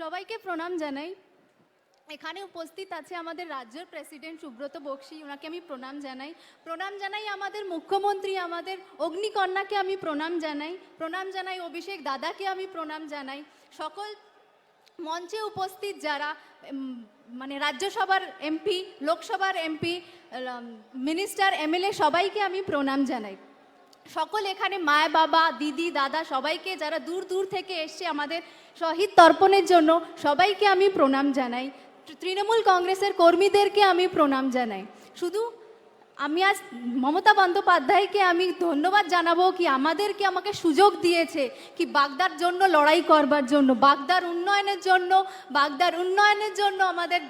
সবাইকে প্রণাম জানাই। এখানে উপস্থিত আছে আমাদের রাজ্যের প্রেসিডেন্ট সুব্রত বক্সি ওনাকে আমি প্রণাম জানাই। প্রণাম জানাই আমাদের মুখ্যমন্ত্রী, আমাদের অগ্নিকন্যাকে আমি প্রণাম জানাই। প্রণাম জানাই অভিষেক দাদাকে আমি প্রণাম জানাই। সকল মঞ্চে উপস্থিত যারা মানে রাজ্যসভার এমপি, লোকসভার এমপি মিনিস্টার, এমএলএ সবাইকে আমি প্রণাম জানাই। সকল এখানে মায় বাবা, দিদি, দাদা সবাইকে যারা দূর দূর থেকে এসছে আমাদের শহীদ তর্পণের জন্য সবাইকে আমি প্রণাম জানাই। তৃণমূল কংগ্রেসের কর্মীদেরকে আমি প্রণাম জানাই। শুধু আমি আজ মমতা বন্দ্যোপাধ্যায়কে আমি ধন্যবাদ জানাব কি আমাদেরকে আমাকে সুযোগ দিয়েছে কি বাগদার জন্য লড়াই করবার জন্য, বাগদার উন্নয়নের জন্য, বাগদার উন্নয়নের জন্য আমাদের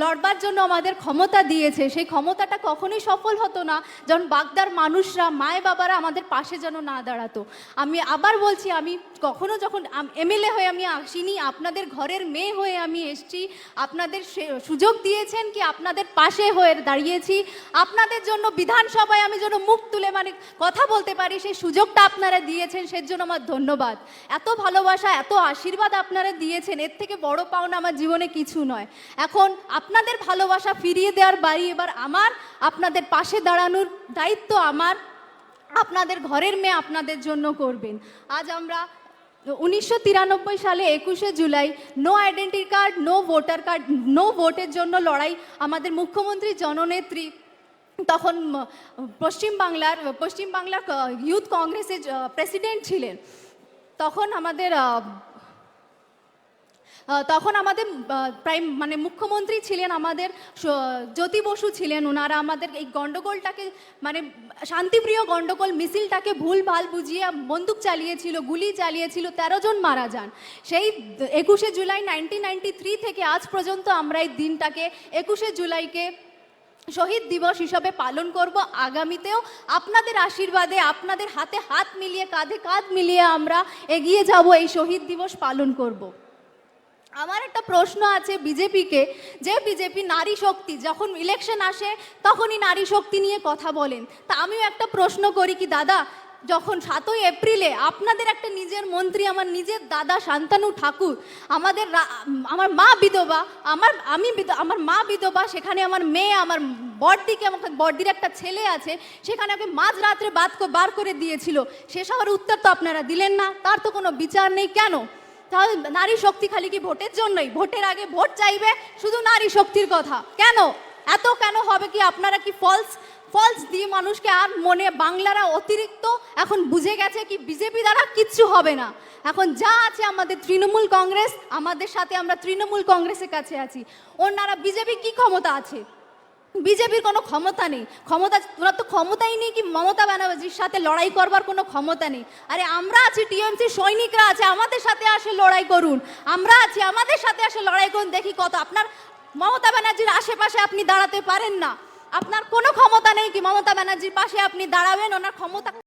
লড়বার জন্য আমাদের ক্ষমতা দিয়েছে। সেই ক্ষমতাটা কখনোই সফল হতো না যখন বাগদার মানুষরা মায় বাবারা আমাদের পাশে যেন না দাঁড়াতো। আমি আবার বলছি, আমি কখনো যখন এমএলএ হয়ে আমি আসিনি, আপনাদের ঘরের মেয়ে হয়ে আমি এসছি, আপনাদের সুযোগ দিয়েছেন কি আপনাদের পাশে হয়ে দাঁড়িয়েছি, আপনাদের জন্য বিধানসভায় আমি যেন মুখ তুলে মানে কথা বলতে পারি, সেই সুযোগটা আপনারা দিয়েছেন সের জন্য আমার ধন্যবাদ। এত ভালোবাসা, এত আশীর্বাদ আপনারা দিয়েছেন, এর থেকে বড় পাওনা আমার জীবনে কিছু নয়। এখন আপনাদের ভালোবাসা ফিরিয়ে দেওয়ার বাড়ি এবার আমার, আপনাদের পাশে দাঁড়ানোর দায়িত্ব আমার, আপনাদের ঘরের মেয়ে আপনাদের জন্য করবেন। আজ আমরা উনিশশো তিরানব্বই সালে একুশে July no identity card no voter card no ভোটের জন্য লড়াই, আমাদের মুখ্যমন্ত্রী জননেত্রী তখন পশ্চিমবাংলার পশ্চিমবাংলার ইউথ কংগ্রেসের প্রেসিডেন্ট ছিলেন। তখন আমাদের তখন আমাদের প্রাইম মানে মুখ্যমন্ত্রী ছিলেন আমাদের জ্যোতি বসু ছিলেন ওনারা আমাদের এই গণ্ডগোলটাকে মানে শান্তিপ্রিয় গণ্ডগোল মিছিলটাকে ভুল ভালো বুঝিয়ে বন্দুক চালিয়েছিল, গুলি চালিয়েছিল, তেরো জন মারা যান। সেই একুশে জুলাই নাইনটিন নাইনটি থ্রি থেকে আজ পর্যন্ত আমরা এই দিনটাকে, একুশে জুলাইকে শহীদ দিবস হিসাবে পালন করব আগামীতেও। আপনাদের আশীর্বাদে, আপনাদের হাতে হাত মিলিয়ে, কাঁধে কাঁধ মিলিয়ে আমরা এগিয়ে যাব, এই শহীদ দিবস পালন করব। আমার একটা প্রশ্ন আছে বিজেপিকে, যে বিজেপি নারী শক্তি, যখন ইলেকশন আসে, তখনই নারী শক্তি নিয়ে কথা বলেন। তা আমিও একটা প্রশ্ন করি কি, দাদা যখন সাতই এপ্রিলে আপনাদের একটা নিজের মন্ত্রী, আমার নিজের দাদা শান্তানু ঠাকুর, আমাদের আমার মা বিধবা, আমার, আমি আমার মা বিধবা, সেখানে আমার মেয়ে, আমার বড়দিকে আমাকে, বড়দির একটা ছেলে আছে, সেখানে ওকে মাঝ রাত্রে বাদ বার করে দিয়েছিল। সে সবার উত্তর তো আপনারা দিলেন না, তার তো কোনো বিচার নেই, কেন? তাহলে নারী শক্তি খালি কি ভোটের জন্যই? ভোটের আগে ভোট চাইবে শুধু নারী শক্তির কথা। কেন? এত কেন হবে কি আপনারা কি ফলস ফলস দিয়ে মানুষকে আর মনে বাংলারা অতিরিক্ত এখন বুঝে গেছে কি বিজেপি দ্বারা কিচ্ছু হবে না। এখন যা আছে আমাদের তৃণমূল কংগ্রেস, আমাদের সাথে আমরা তৃণমূল কংগ্রেসের কাছে আছি। ওনারা বিজেপি কি ক্ষমতা আছে? বিজেপির কোনো ক্ষমতা নেই। ক্ষমতা ওনার তো ক্ষমতাই নেই কি মমতা ব্যানার্জির সাথে লড়াই করবার কোনো ক্ষমতা নেই। আরে আমরা আছি টিএমসি সৈনিকরা আছে, আমাদের সাথে আসে লড়াই করুন। আমরা আছি, আমাদের সাথে আসে লড়াই করুন, দেখি কত আপনার মমতা ব্যানার্জির আশেপাশে আপনি দাঁড়াতে পারেন না। আপনার কোনো ক্ষমতা নেই কি মমতা ব্যানার্জির পাশে আপনি দাঁড়াবেন? ওনার ক্ষমতা